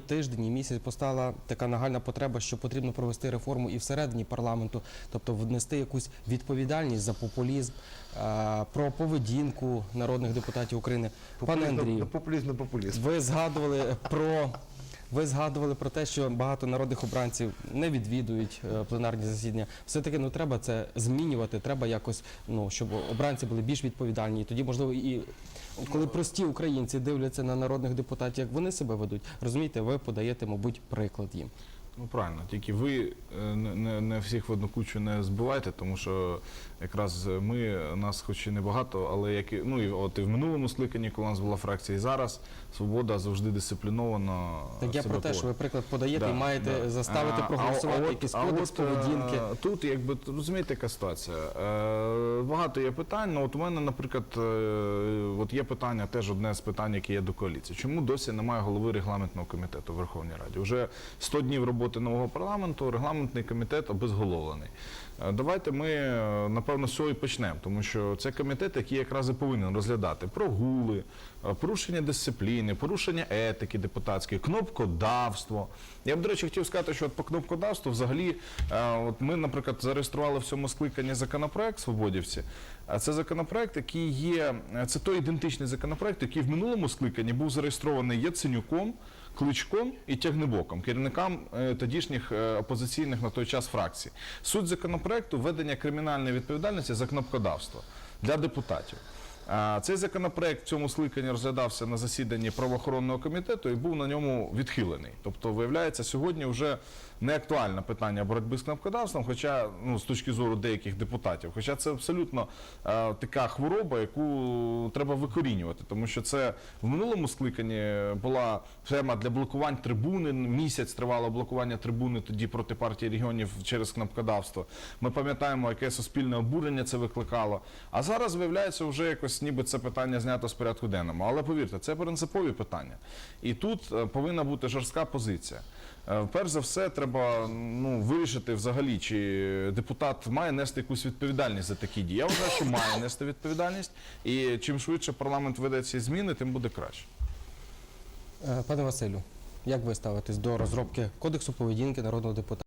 Тиждень і місяць постала така нагальна потреба, що потрібно провести реформу і всередині парламенту, тобто внести якусь відповідальність за популізм, е, про поведінку народних депутатів України. Пане Андрію, популізм популізм. ви згадували про ви згадували про те, що багато народних обранців не відвідують е, пленарні засідання. Все таки ну треба це змінювати. Треба якось ну щоб обранці були більш відповідальні. І тоді можливо і коли прості українці дивляться на народних депутатів, як вони себе ведуть, розумієте, ви подаєте, мабуть, приклад їм. Ну правильно, тільки ви е, не, не, всіх в одну кучу не збивайте, тому що якраз ми нас хоч і не багато, але як і ну і от і в минулому скликанні, коли у нас була фракція, і зараз свобода завжди дисципліновано. Так я про те, що ви приклад подаєте і маєте да. заставити проголосувати а якийсь кодекс е, поведінки. Тут, якби розумієте, яка ситуація. Е, багато є питань. Ну, от у мене, наприклад, е, от є питання, теж одне з питань, яке є до коаліції. Чому досі немає голови регламентного комітету в Верховній Раді? Уже 100 днів роботи нового парламенту, регламентний комітет обезголовлений. Е, Давайте ми, е, напевно, з цього і почнемо, тому що це комітет, який якраз і повинен розглядати прогули, е, порушення дисципліни, порушення етики депутатської, кнопкодавство. Я б, до речі, хотів сказати, що от по кнопкодавству взагалі, от ми, наприклад, зареєстрували в цьому скликанні законопроект Свободівці. А це законопроект, який є, це той ідентичний законопроект, який в минулому скликанні був зареєстрований Яценюком, Кличком і Тягнебоком, керівникам е, тодішніх е, опозиційних на той час фракцій. Суть законопроекту введення кримінальної відповідальності за кнопкодавство для депутатів. А, Цей законопроект в цьому скликанні розглядався на засіданні правоохоронного комітету і був на ньому відхилений. Тобто, виявляється, сьогодні вже не актуальне питання боротьби з кнопкодавством, хоча ну з точки зору деяких депутатів, хоча це абсолютно е, така хвороба, яку треба викорінювати, тому що це в минулому скликанні була тема для блокувань трибуни. Місяць тривало блокування трибуни тоді проти партії регіонів через кнопкодавство. Ми пам'ятаємо, яке суспільне обурення це викликало. А зараз виявляється, вже якось ніби це питання знято з порядку денному. Але повірте, це принципові питання. І тут е, повинна бути жорстка позиція. Е, Перш за все, треба ну, вирішити взагалі, чи депутат має нести якусь відповідальність за такі дії. Я вважаю, що має нести відповідальність, і чим швидше парламент веде ці зміни, тим буде краще. Е, Пане Василю, як ви ставитесь до розробки кодексу поведінки народного депутата?